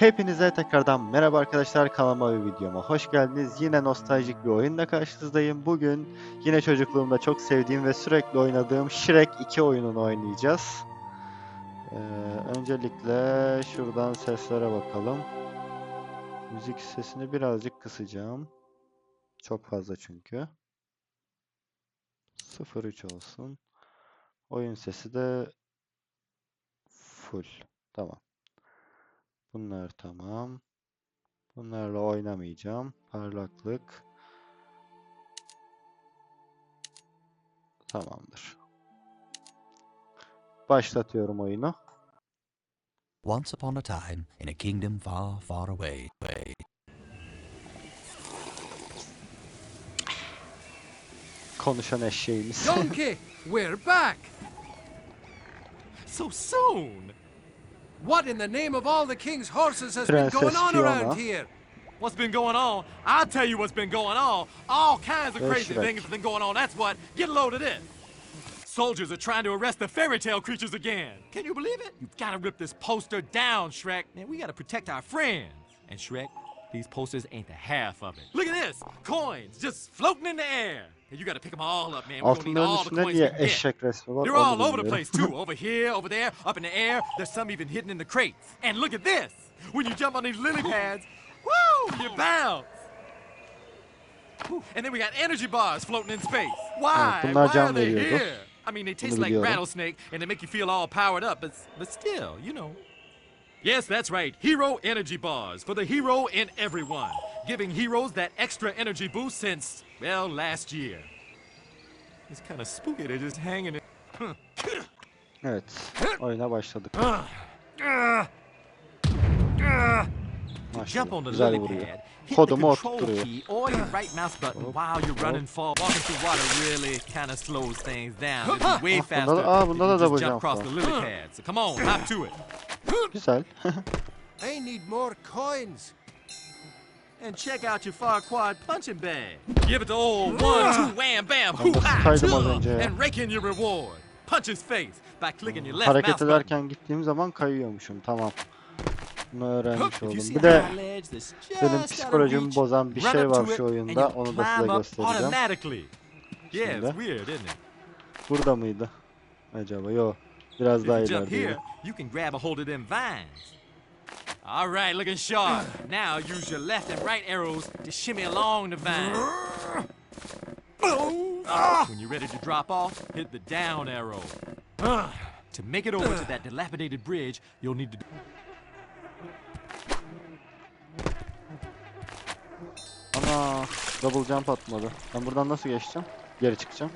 Hepinize tekrardan merhaba arkadaşlar kanalıma ve videoma hoş geldiniz. Yine nostaljik bir oyunla karşınızdayım. Bugün yine çocukluğumda çok sevdiğim ve sürekli oynadığım Shrek 2 oyununu oynayacağız. Ee, öncelikle şuradan seslere bakalım. Müzik sesini birazcık kısacağım. Çok fazla çünkü. 03 olsun. Oyun sesi de full. Tamam. Bunlar tamam. Bunlarla oynamayacağım. Parlaklık. Tamamdır. Başlatıyorum oyunu. Once upon a time, in a kingdom far, far away. Konuşan eşeğimiz. Donkey, we're back! So soon! What in the name of all the king's horses has been going on Fiona. around here? What's been going on? I'll tell you what's been going on. All kinds of crazy Shrek. things have been going on. That's what. Get a load of this. Soldiers are trying to arrest the fairy tale creatures again. Can you believe it? You've got to rip this poster down, Shrek. Man, we got to protect our friends. And Shrek, these posters ain't the half of it. Look at this. Coins just floating in the air. And you got to pick them all up, man. We're gonna need all the coins niye we can get. eşek resmi var? They're all over the place too. over here, over there, up in the air. There's some even hidden in the crates. And look at this. When you jump on these lily pads, woo, you bounce. Whew. And then we got energy bars floating in space. Why? bunlar Why are they here? I mean, they taste like rattlesnake and they make you feel all powered up, but but still, you know. Yes, that's right. Hero energy bars for the hero in everyone, giving heroes that extra energy boost since well last year. It's kind of spooky. They're just hanging. In. Evet. Oyuna başladık. Jump on the Güzel lily vuruyor. pad, hit the Kodumu control oturtturuyor. key or your right mouse button while you're running fall. Walking through water really kind of slows things down. It'd way faster aa, if bunda you da just jump jump across the lily pad. So come on, hop to it. Güzel. I need more coins. And check out your Farquad punching bag. Give it the old one, two, wham, bam, hoo, ha, two, and rake in your reward. Punch his face by clicking your left Hareket mouse button. ederken gittiğim zaman kayıyormuşum. Tamam. Bunu öğrenmiş oldum. Bir de benim psikolojimi bozan bir şey var şu oyunda. Onu da size göstereceğim. Şimdi. it's weird, isn't it? Burada mıydı? Acaba? Yok. Biraz daha here, you can grab a hold of them vines. All right, looking sharp. now use your left and right arrows to shimmy along the vine. When you're ready to drop off, hit the down arrow. to make it over to that dilapidated bridge, you'll need to. Ana double jump atmadı. Ben buradan nasıl geçeceğim? Geri çıkacağım.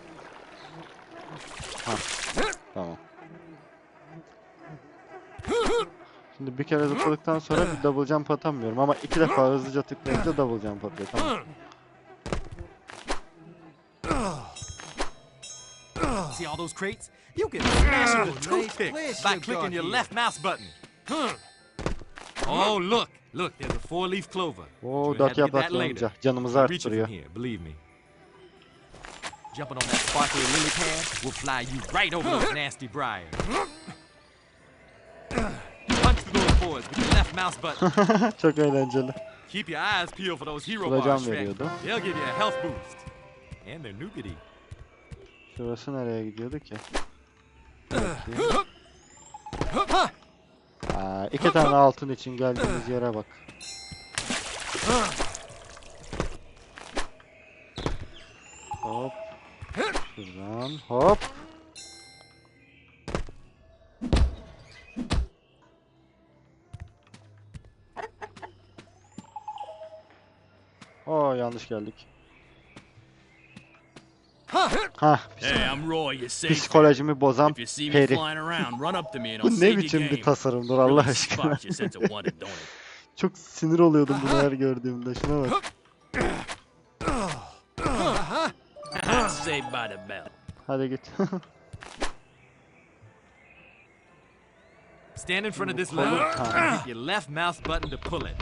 Ha. Tamam. Şimdi bir kere zıpladıktan sonra bir double jump atamıyorum ama iki defa hızlıca tıklayınca double jump atıyor. Tamam. See all those crates? You can smash them with toothpicks place by clicking your left mouse button. Oh, look, look, there's a four-leaf clover. Oo dört olunca canımızı arttırıyor. here, believe me. Jumping on that sparkly lily pad will fly you right over those nasty briars. With your left mouse button. Çok eğlenceli. Keep your eyes peeled for those hero bars, veriyordu. They'll give you a health boost. And they're nougaty. Şurası nereye gidiyordu ki? Aa, iki tane altın için geldiğimiz yere bak. Hop. Şuradan hop. Geldik. Ha, psikolojimi bozan peri. Bu ne biçim bir tasarımdır Allah aşkına. Çok sinir oluyordum bunu her gördüğümde. Şuna bak. Hadi git. Stand in front of this lever your left mouse button to pull it.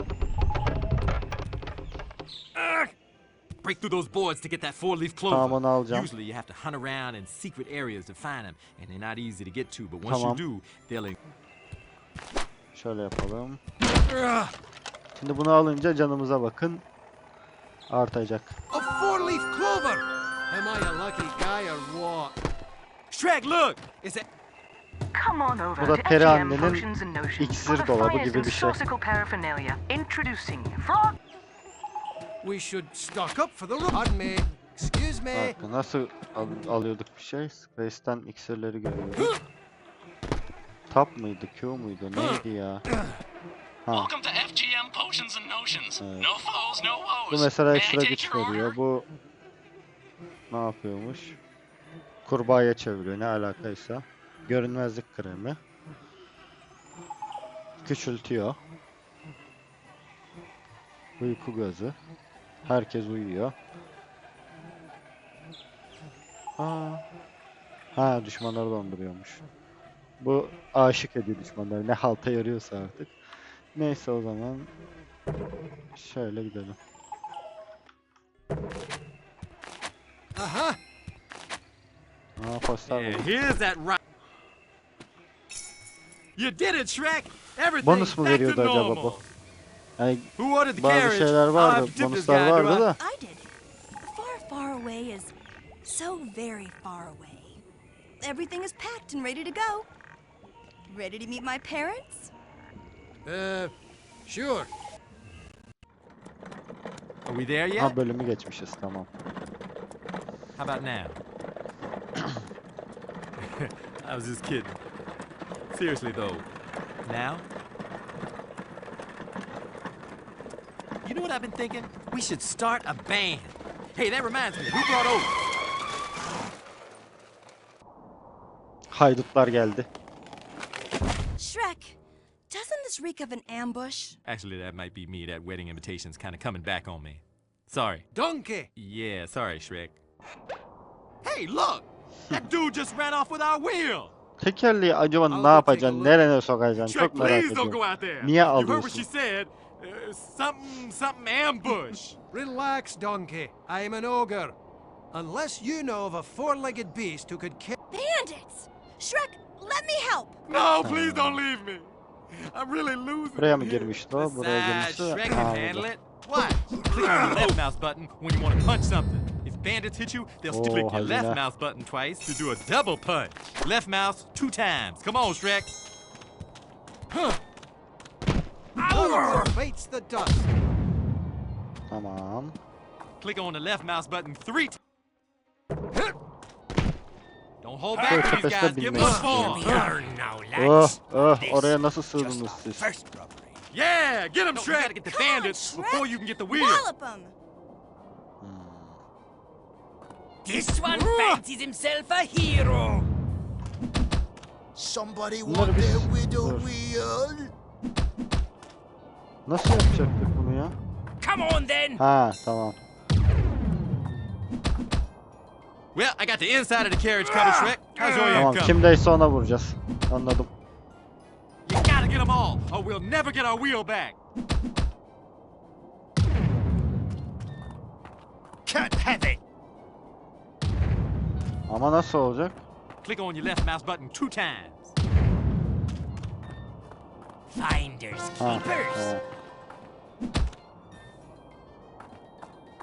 Break through those boards to get that four-leaf clover. Tamam onu alacağım. Usually you have to hunt around in secret areas to find them, and they're not easy to get to. But once Tamam. you do, they'll. Şöyle yapalım. Ugh, Şimdi bunu alınca canımıza bakın. Artacak. a four-leaf clover! Am I a lucky guy or what? Shrek, look! Is that Come on over Bu da peri annenin iksir dolabı gibi bir şey. We should stock up for the. Pardon me. Excuse me. Bak, nasıl al- alıyorduk bir şey? Space'ten iksirleri görüyorduk. Tap mıydı? Q muydu? Neydi ya? Ha. Welcome to FGM Potions and Notions. Evet. No foes, no woes. Bu mesela ekstra güç veriyor. Bu ne yapıyormuş? Kurbağaya çeviriyor ne alakaysa. Görünmezlik kremi. Küçültüyor. Uyku gözü. Herkes uyuyor. Aa. Ha düşmanları donduruyormuş. Bu aşık ediyor düşmanları. Ne halta yarıyorsa artık. Neyse o zaman şöyle gidelim. Uh-huh. Aa poster Yeah, buldum. here's that right. You did it, Shrek! Everything's Bonus mu veriyordu acaba bu? Yani Who ordered the bazı carriage? şeyler I vardı, tipped this bonuslar vardı I? da. I did. Far, far away is so very far away. Everything is packed and ready to go. Ready to meet my parents? Uh, sure. Are we there yet? Ha bölümü geçmişiz tamam. How about now? I was just kidding. Seriously though. Now? I've been thinking? We should start a band. Hey, that reminds me. Who brought Oak? Haydutlar geldi. Shrek, doesn't this reek of an ambush? Actually, that might be me. That wedding invitation's kind of coming back on me. Sorry. Donkey. Yeah, sorry, Shrek. Hey, look! That dude just ran off with our wheel! Tekerleği acaba ne yapacaksın? Nereye sokacaksın? Shrek, Çok merak please don't ediyorum. go out there. Niye You heard what alıyorsun? She said. Uh, something, something ambush. Relax, donkey. I'm an ogre. Unless you know of a four-legged beast who could kill... Bandits! Shrek, let me help! No, please don't leave me. I'm really losing. Buraya mı it. girmişti o? Buraya Besides, girmişti. Shrek Ha, can burada. handle it. What? Click on the left mouse button when you want to punch something. If bandits hit you, they'll Oh, click your left hazine. mouse button twice to do a double punch. Left mouse two times. Come on, Shrek. No more bites the dust. Tamam. Click on the left mouse button three times. Don't hold back with these guys. Give them binmek a istiyorum. spawn. Oh, oh, oraya nasıl sığdınız siz? Yeah, get him, No, we Shrek. gotta get the Come bandits Shrek. before you can get the wheel. Wallop 'em! Hmm. This one fancies himself a hero. Somebody Bunları want biz... their widow wheel? Nasıl yapacaktık bunu ya? Come on then. Ha tamam. Well, I got the inside of the carriage covered, Shrek. How's your Tamam income? kimdeyse ona vuracağız. Anladım. You gotta get them all, or we'll never get our wheel back. Can't have it. Ama nasıl olacak? Click on your left mouse button two times. Finders Ha, keepers. tamam.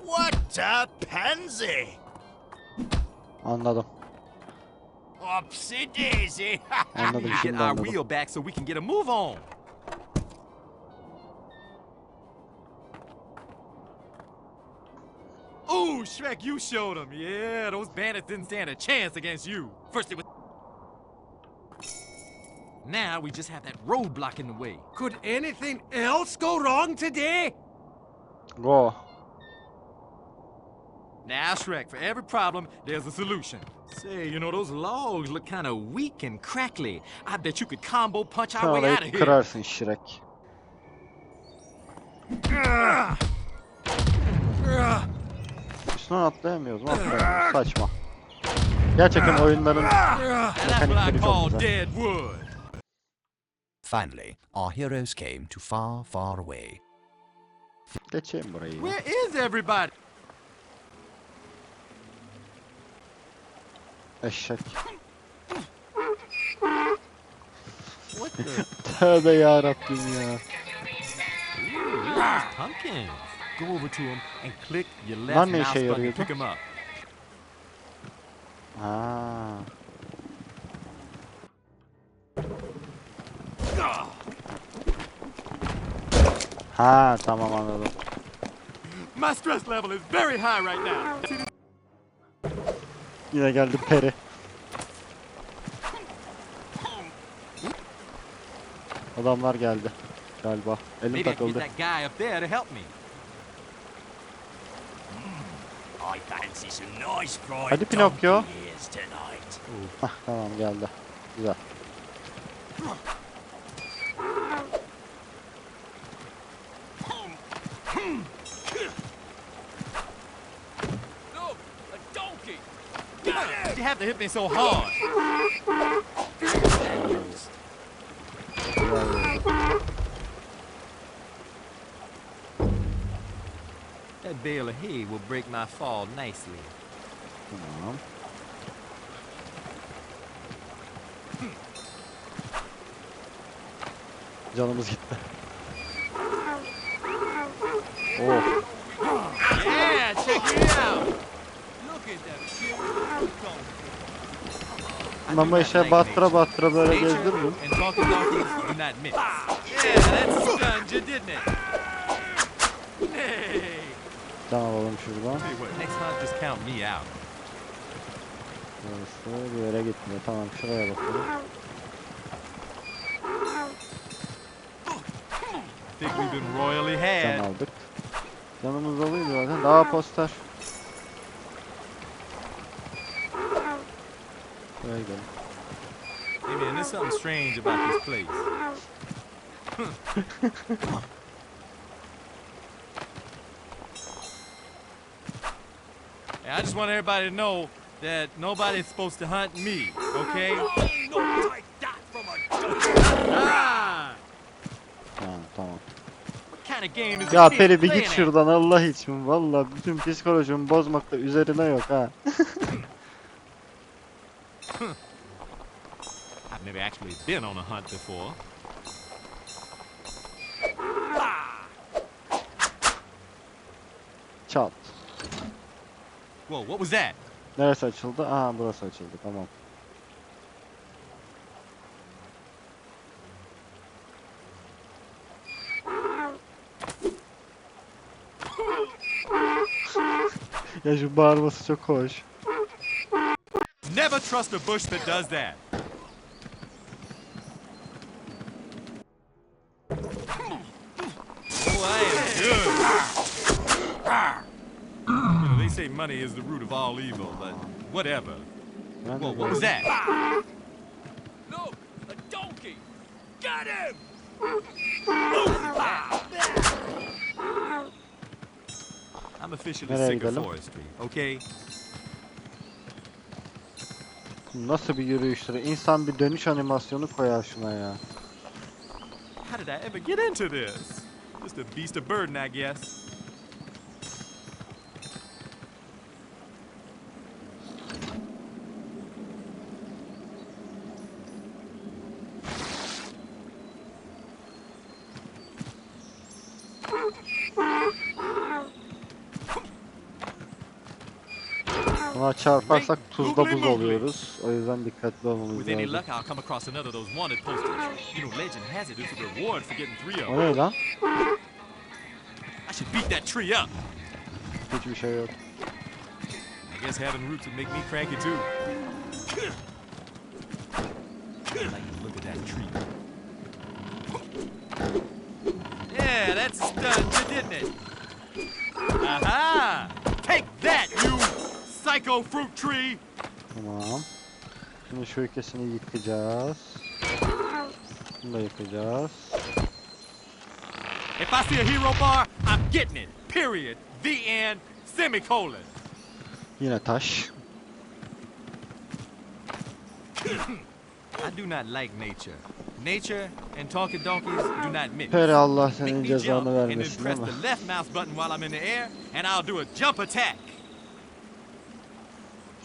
What a pansy! Anladım. Upsy daisy. Anladım Get our anladım. wheel back so we can get a move on. Ooh, Shrek, you showed them. Yeah, those bandits didn't stand a chance against you. First it was. Now we just have that roadblock in the way. Could anything else go wrong today? Go. Now, Shrek, for every problem, there's a solution. Say, you know, those logs look kind of weak and crackly. I bet you could combo punch our way out of orayı here. kırarsın Shrek. Üstüne atlayamıyoruz mu? Atlayamıyoruz. Saçma. Gerçekten oyunların Now, that's what I Mekanikleri çok call güzel. Dead wood. Finally, our heroes came to far, far away. geçeyim burayı. ya. Where is everybody? Eşek. what the? Tövbe yarabbim ya. Ooh, these pumpkins. Go over to them and click your left mouse button to pick them up. Ha. Ha tamam anladım. My stress level is very high right now. Yine geldi peri. Adamlar geldi galiba. Elim takıldı. fried Hadi Pinokyo. Hah tamam geldi. Güzel. To hit me so hard. That bale of hay will break my fall nicely. Tamam. Canımız gitti. Oh, Yeah, check it out. Look at that cute not işe nature. battıra böyle gezdiririm. Can alalım şuradan. Burası bir yere gitmiyor. Tamam şuraya bakalım. Can aldık. Canımız doluydu zaten. Daha poster. Şuraya gidelim. Hey man, there's something strange about this place. Hey, I just want everybody to know that nobody's supposed to hunt me, okay? Ah! Ha, tamam. What kind of game is Ya this Peri bir playing git at? şuradan Allah için. Valla bütün psikolojimi bozmakta üzerine yok ha. I've never actually been on a hunt before. Çat. Whoa, what was that? Neresi açıldı? Aa burası açıldı. Tamam. ya şu bağırması çok hoş. Never trust a bush that does that. Oh, I am good. You know, they say money is the root of all evil, but whatever. Ben Whoa, what was that? No, a donkey. Got him. I'm officially sick of forestry, okay? Nasıl bir yürüyüştür? İnsan bir dönüş animasyonu koyar şuna ya. How did I ever get into this? Just a beast of burden, I guess. Buna çarparsak tuzda buz oluyoruz. O yüzden dikkatli olmamız lazım. O ne lan? I should beat that tree up. Hiçbir şey yok. I guess having roots would make me cranky too. Like look at that tree. Yeah, that's you, didn't it? Aha! Take that, psycho fruit tree! Tamam. Şimdi şu ikisini yıkacağız. Bunu da yıkacağız. If I see a hero bar, I'm getting it. Period. The end. Semicolon. Yine taş. I do not like nature. Nature and talking donkeys do not mix. Peri Allah Make senin me cezanı jump and then press the left mouse button while I'm in the air, and I'll do a jump attack.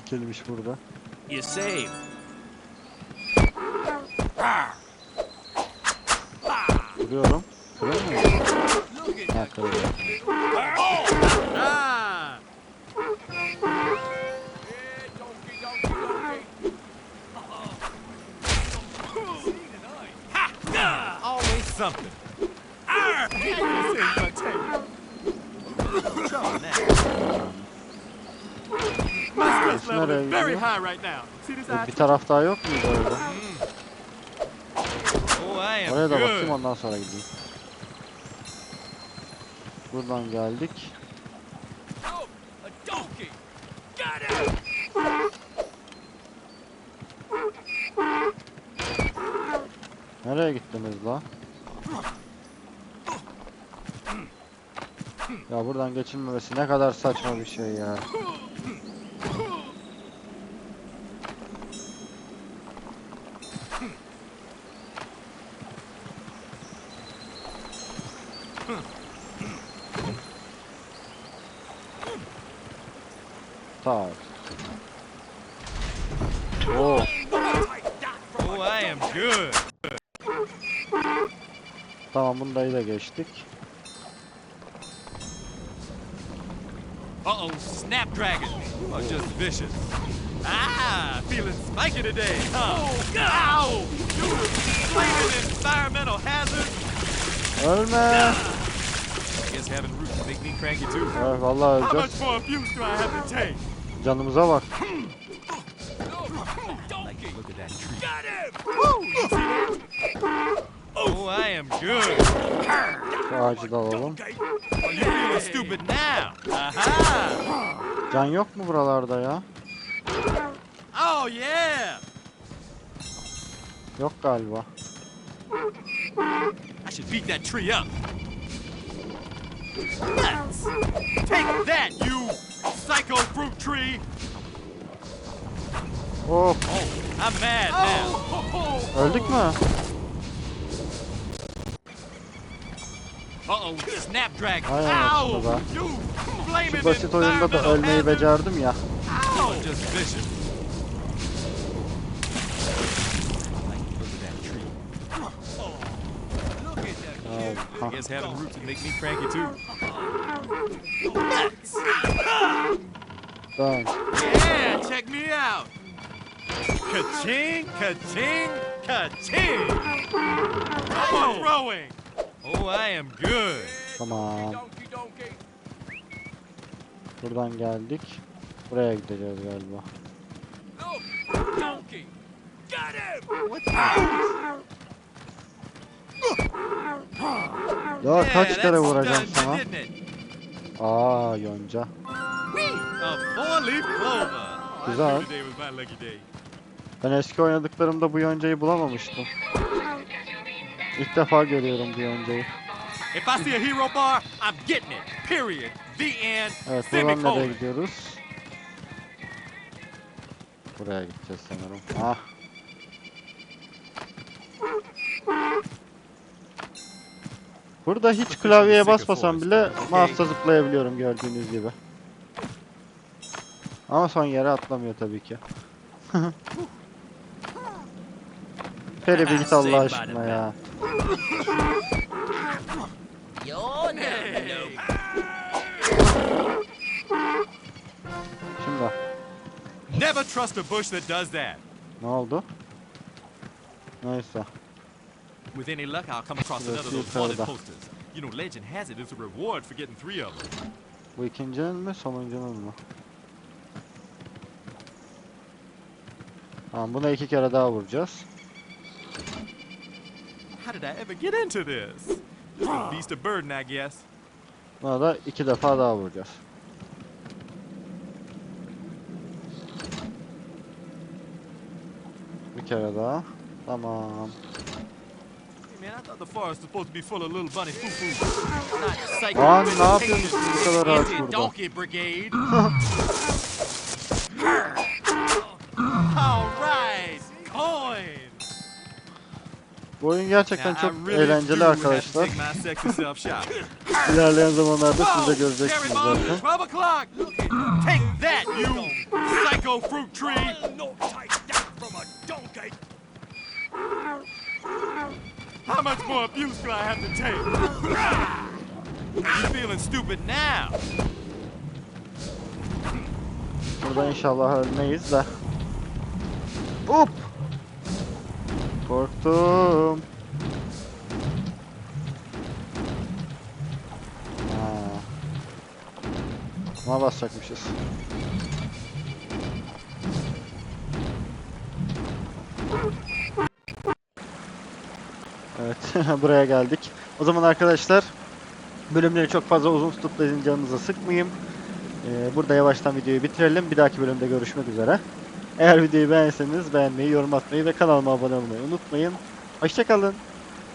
Dikilmiş burada. You saved. Kırıyorum. Kırılmıyor mu? Ha! Always something. Arr! Stress level nereye is very gidiyor? high right now. See this eye? bir taraf daha yok muydu orada? Oh, I am Oraya da bakayım good. ondan sonra gideyim. Buradan geldik. Oh, a donkey. Got him. Nereye gittiniz la? Ya buradan geçilmemesi ne kadar saçma bir şey ya. Tak. Oo, Oh, Tamam bundayı da geçtik. Uh-oh, Snapdragon. Or just vicious. Ah, feeling spiky today, huh? Ow! You flaming environmental hazard. Ölme. Guess having roots make me cranky too. Evet vallahi How much öleceğiz. more abuse do I have to take? Canımıza bak. Look at that tree. Got him! Oh, I am good. Şu ağacı da alalım. Feeling stupid now? Aha! Can yok mu buralarda ya? Oh, yeah! Yok galiba. I should beat that tree up. Nuts! Take that, you psycho fruit tree! Of Oh, I'm mad now. öldük mü? Uh-oh, Snapdragon. Ay Ow! anasını be. You flaming Şu basit oyunda da ölmeyi becerdim ya. Ow! Just vicious. Like, look at that tree. Look at that Al, I guess having roots would make me cranky too. Dön. Yeah, check me out. Ka-ching, ka-ching, ka-ching. Overthrowing. Oh, I am good. Tamam. Buradan geldik. Buraya gideceğiz galiba. Yeah, kaç kere vuracağım sana? Aa yonca. Güzel. Ben eski oynadıklarımda bu yoncayı bulamamıştım. İlk defa görüyorum bu yoncayı. If I see a hero bar, I'm getting it. Period. The end. Evet buradan nereye gidiyoruz? Buraya gideceğiz sanırım. Ah. Burada hiç klavyeye basmasam bile mouse'la zıplayabiliyorum gördüğünüz gibi. Ama son yere atlamıyor tabii ki. Peri bir git Allah aşkına ya. Şimdi Never trust a bush that does that. ne oldu? Neyse. With any luck, I'll come across another of those wanted further. posters. You know, legend has it it's a reward for getting three of them. Bu ikincinin mi sonuncunun mu? Tamam buna iki kere daha vuracağız. How did I ever get into this? Just a beast of burden, I guess. Buna da iki defa daha vuracağız. Bir kere daha. Tamam. Man, I thought the forest was supposed to be full of little bunny foo foo. Not psycho. Lan ne yapıyorsun bu kadar Empty burada? Donkey Brigade. Bu oyun gerçekten çok eğlenceli arkadaşlar. İlerleyen zamanlarda siz de göreceksiniz zaten. 12 o'clock. Take that, you psycho fruit tree. I'll not take that from a donkey. How much more abuse do I have to take? you feeling stupid now? Burada inşallah ölmeyiz de. Hop! Korktum. Ha. Buna basacakmışız. Evet, buraya geldik. O zaman arkadaşlar, bölümleri çok fazla uzun tutup da canınıza sıkmayayım. Ee, burada yavaştan videoyu bitirelim. Bir dahaki bölümde görüşmek üzere. Eğer videoyu beğenseniz beğenmeyi, yorum atmayı ve kanalıma abone olmayı unutmayın. Hoşçakalın.